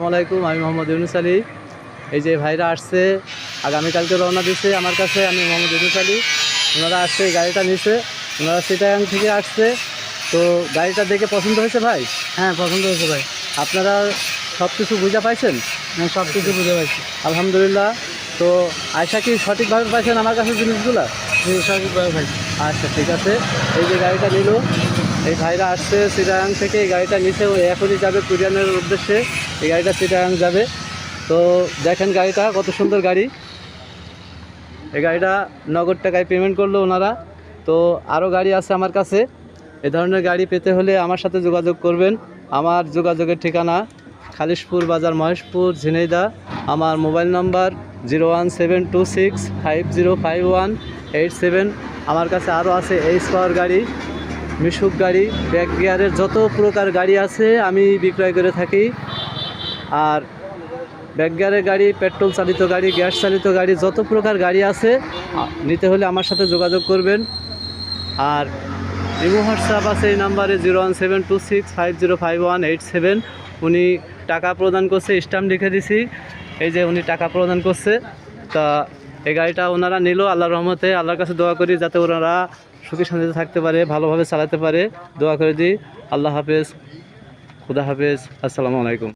আসসালামাইকুম আমি মোহাম্মদ ইউনুস আলী। এই যে ভাইরা আসছে আগামীকালকে রওনা দিচ্ছে আমার কাছে আমি মোহাম্মদ ইউনুস আলী। ওনারা আসছে এই গাড়িটা নিচ্ছে ওনারা সিটাগাং থেকে আসছে। তো গাড়িটা দেখে পছন্দ হয়েছে ভাই? হ্যাঁ পছন্দ হয়েছে ভাই। আপনারা সব কিছু বুঝে পাইছেন? হ্যাঁ সব কিছু বুঝে পাইছি। আলহামদুলিল্লাহ। তো আয়সা কি সঠিকভাবে পাইছেন আমার কাছে জিনিসগুলো? সঠিকভাবে পাইছি। আচ্ছা ঠিক আছে। এই যে গাড়িটা নিল এই ভাইরা আসছে সিটাগাং থেকে এই গাড়িটা নিচে ও এখনই যাবে কুরিয়ানের উদ্দেশ্যে। এই গাড়িটা সিটাগাং যাবে। তো দেখেন গাড়িটা, কত সুন্দর গাড়ি। এই গাড়িটা নগদ টাকায় পেমেন্ট করল ওনারা। তো আরও গাড়ি আছে আমার কাছে। এ ধরনের গাড়ি পেতে হলে আমার সাথে যোগাযোগ করবেন। আমার যোগাযোগের ঠিকানা খালিশপুর বাজার, মহেশপুর, ঝিনাইদা। আমার mobile number zero one seven two six five zero five one eight seven. আমার কাছে আরও আছে এইচ পাওয়ার গাড়ি, মিশুক গাড়ি ব্যাক গিয়ারের যত প্রকার গাড়ি আছে আমি বিক্রয় করে থাকি। আর ব্যাক গিয়ারের গাড়ি, পেট্রোল চালিত গাড়ি, গ্যাস চালিত গাড়ি, যত প্রকার গাড়ি আছে নিতে হলে আমার সাথে যোগাযোগ করবেন। আর ইমো হোয়াটসঅ্যাপ আছে এই নাম্বারে zero one seven two six five zero five one eight seven. উনি টাকা প্রদান করছে, স্ট্যাম্প লিখে দিছি। এই যে উনি টাকা প্রদান করছে, তা এই গাড়িটা ওনারা নিল আল্লাহর রহমতে। আল্লাহর কাছে দোয়া করি যাতে ওনারা সুখী শান্তিতে থাকতে পারে, ভালোভাবে চালাতে পারে। দোয়া করে দিই। আল্লাহ হাফেজ। খুদা হাফেজ। আসসালামু আলাইকুম।